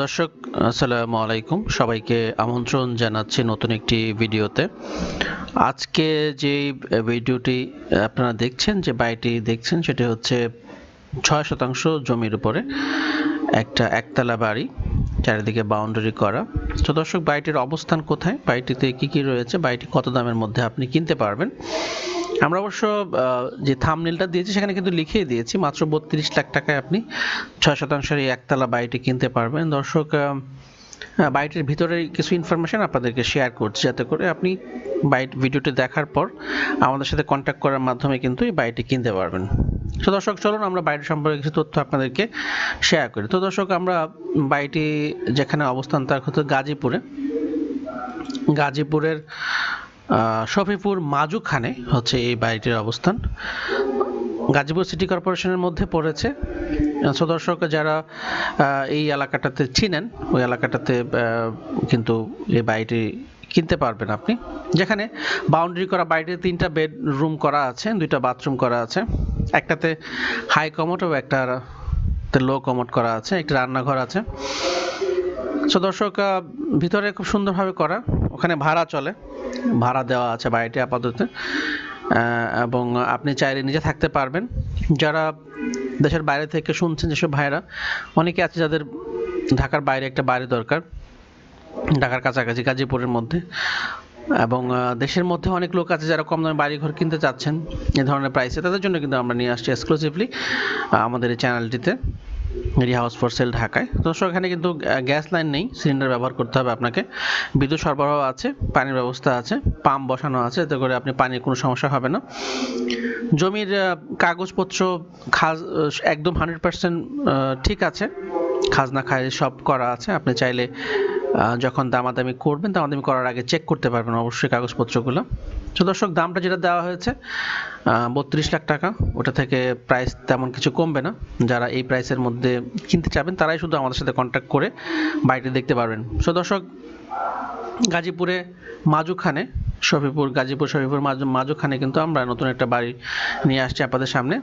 দর্শক, আসসালামু আলাইকুম। সবাইকে আমন্ত্রণ জানাচ্ছি নতুন একটি ভিডিওতে। আজকে যে ভিডিওটি আপনারা দেখছেন, যে বাড়িটি দেখছেন, সেটি হচ্ছে ছয় শতাংশ জমির উপরে একটা একতলা বাড়ি, চারিদিকে বাউন্ডারি করা। তো দর্শক, বাড়িটির অবস্থান কোথায়? বাড়িটিতে কি কি রয়েছে? বাড়িটি কত দামের মধ্যে আপনি কিনতে পারবেন? আমরা অবশ্য যে থামনেলটা দিয়েছি সেখানে কিন্তু লিখিয়ে দিয়েছি, মাত্র বত্রিশ লাখ টাকায় আপনি ছয় শতাংশের এই একতলা বাড়িটি কিনতে পারবেন। দর্শক বাড়িটির ভিতরে কিছু ইনফরমেশন আপনাদেরকে শেয়ার করছি যাতে করে আপনি বাড়ি ভিডিওটি দেখার পর আমাদের সাথে কন্ট্যাক্ট করার মাধ্যমে কিন্তু এই বাড়িটি কিনতে পারবেন। তো দর্শক, চলুন আমরা বাড়িটি সম্পর্কে কিছু তথ্য আপনাদেরকে শেয়ার করি। তো দর্শক, আমরা বাড়িটি যেখানে অবস্থান তার হচ্ছে গাজীপুরে। গাজীপুরের শফিপুর মাজুখানে হচ্ছে এই বাড়িটির অবস্থান। গাজীপুর সিটি কর্পোরেশনের মধ্যে পড়েছে। সো দর্শক, যারা এই এলাকাটাতে চিনেন, ওই এলাকাটাতে কিন্তু এই বাড়িটি কিনতে পারবেন আপনি। যেখানে বাউন্ডারি করা বাড়িতে তিনটা বেডরুম করা আছে, দুইটা বাথরুম করা আছে। একটাতে হাই কমোড ও একটা লো কমোড করা আছে, একটা রান্নাঘর আছে। সো দর্শক ভিতরে খুব সুন্দরভাবে করা, ওখানে ভাড়া চলে। ভাড়া দেওয়া আছে বাড়িটি আপাতত। এবং আপনি চাইলে নিজে থাকতে পারবেন। যারা দেশের বাইরে থেকে শুনছেন যেসব ভাইরা অনেকে আছে যাদের ঢাকার বাইরে একটা বাড়ি দরকার, ঢাকার কাছাকাছি গাজীপুরের মধ্যে। এবং দেশের মধ্যে অনেক লোক আছে যারা কম দামে বাড়ি ঘর কিনতে চাচ্ছেন এ ধরনের প্রাইসে তাদের জন্য কিন্তু আমরা নিয়ে আসছি এক্সক্লুসিভলি আমাদের এই চ্যানেলটিতে এরি হাউস ফর সেল ঢাকায়। তো এখানে কিন্তু গ্যাস লাইন নেই সিলিন্ডার ব্যবহার করতে হবে আপনাকে। বিদ্যুৎ সরবরাহ আছে, পানির ব্যবস্থা আছে পাম্প বসানো আছে, এতে করে আপনি পানির কোনো সমস্যা হবে না। জমির কাগজপত্র, খাজ একদম হান্ড্রেড পার্সেন্ট ঠিক আছে। খাজনা খায়, সব করা আছে। আপনি চাইলে যখন দামাদামি করবেন, দামাদামি করার আগে চেক করতে পারবেন অবশ্যই কাগজপত্রগুলো। তো দর্শক, দামটা যেটা দেওয়া হয়েছে বত্রিশ লাখ টাকা, ওটা থেকে প্রাইস তেমন কিছু কমবে না। যারা এই প্রাইসের মধ্যে কিনতে চাবেন, তারাই শুধু আমাদের সাথে কন্ট্যাক্ট করে বাড়িটি দেখতে পারবেন। সো দর্শক, গাজীপুরে মাজুখানে শফিপুর, গাজীপুর, শফিপুর মাঝখানে কিন্তু আমরা নতুন একটা বাড়ি নিয়ে আসছি আপনাদের সামনে।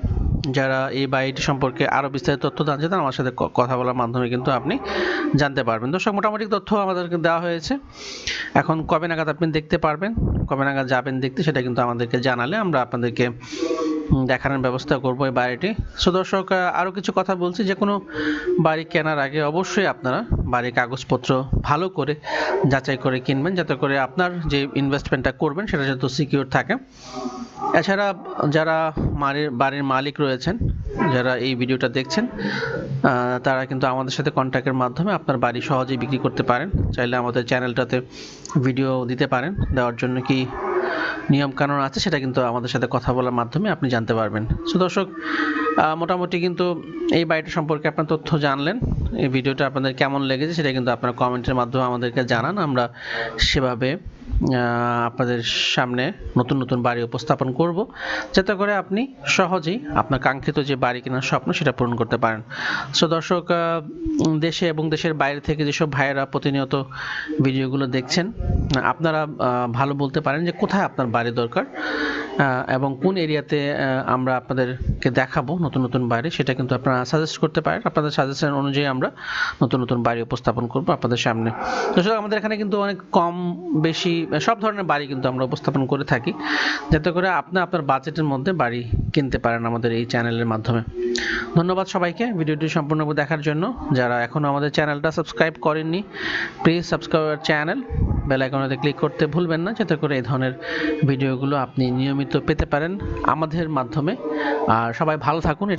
যারা এই বাড়িটি সম্পর্কে আরও বিস্তারিত তথ্য জানতে চান, আমার সাথে কথা বলার মাধ্যমে কিন্তু আপনি জানতে পারবেন। দর্শক মোটামুটি তথ্য আমাদেরকে দেওয়া হয়েছে। এখন কবে নাগাদ আপনি দেখতে পারবেন, কবে নাগাদ যাবেন দেখতে, সেটা কিন্তু আমাদেরকে জানালে আমরা আপনাদেরকে দেখানোর ব্যবস্থা করব এই বাড়িটি। সো দর্শক আরও কিছু কথা বলছি। যে কোনো বাড়ি কেনার আগে অবশ্যই আপনারা বাড়ির কাগজপত্র ভালো করে যাচাই করে কিনবেন, যাতে করে আপনার যে ইনভেস্টমেন্টটা করবেন সেটা যাতে সিকিউর থাকে। এছাড়া যারা বাড়ির বাড়ির মালিক রয়েছেন, যারা এই ভিডিওটা দেখছেন তারা কিন্তু আমাদের সাথে কন্ট্যাক্টের মাধ্যমে আপনার বাড়ি সহজেই বিক্রি করতে পারেন। চাইলে আমাদের চ্যানেলটাতে ভিডিও দিতে পারেন। দেওয়ার জন্য কি নিয়ম কানুন আছে, সেটা কিন্তু আমাদের সাথে কথা বলার মাধ্যমে আপনি জানতে পারবেন। সো দর্শক মোটামুটি কিন্তু এই বাড়িটা সম্পর্কে আপনার তথ্য জানলেন। এই ভিডিওটা আপনাদের কেমন লেগেছে সেটা কিন্তু আপনারা কমেন্টের মাধ্যমে আমাদেরকে জানান। আমরা সেভাবে আপনাদের সামনে নতুন নতুন বাড়ি উপস্থাপন করব। যাতে করে আপনি সহজেই আপনার কাঙ্ক্ষিত যে বাড়ি কেনার স্বপ্ন সেটা পূরণ করতে পারেন। সো দর্শক দেশে এবং দেশের বাইরে থেকে যেসব ভাইয়েরা প্রতিনিয়ত ভিডিওগুলো দেখছেন, আপনারা ভালো বলতে পারেন যে কোথায় আপনার বাড়ি দরকার এবং কোন এরিয়াতে আমরা আপনাদেরকে দেখাবো নতুন নতুন বাড়ি সেটা কিন্তু আপনারা সাজেস্ট করতে পারেন। আপনাদের সাজেশন অনুযায়ী আমরা নতুন নতুন বাড়ি উপস্থাপন করব আপনাদের সামনে। দর্শক, আমাদের এখানে কিন্তু অনেক কম, বেশি, সব ধরনের বাড়ি কিন্তু আমরা উপস্থাপন করে থাকি। যাতে করে আপনি আপনার বাজেটের মধ্যে বাড়ি কিনতে পারেন আমাদের এই চ্যানেলের মাধ্যমে। ধন্যবাদ সবাইকে ভিডিওটি সম্পূর্ণ দেখার জন্য। যারা এখনও আমাদের চ্যানেলটা সাবস্ক্রাইব করেননি প্লিজ সাবস্ক্রাইব চ্যানেল বেল আইকনেতে ক্লিক করতে ভুলবেন না, যাতে করে এই ধরনের ভিডিওগুলো আপনি নিয়মিত পেতে পারেন আমাদের মাধ্যমে। আর সবাই ভালো থাকুন।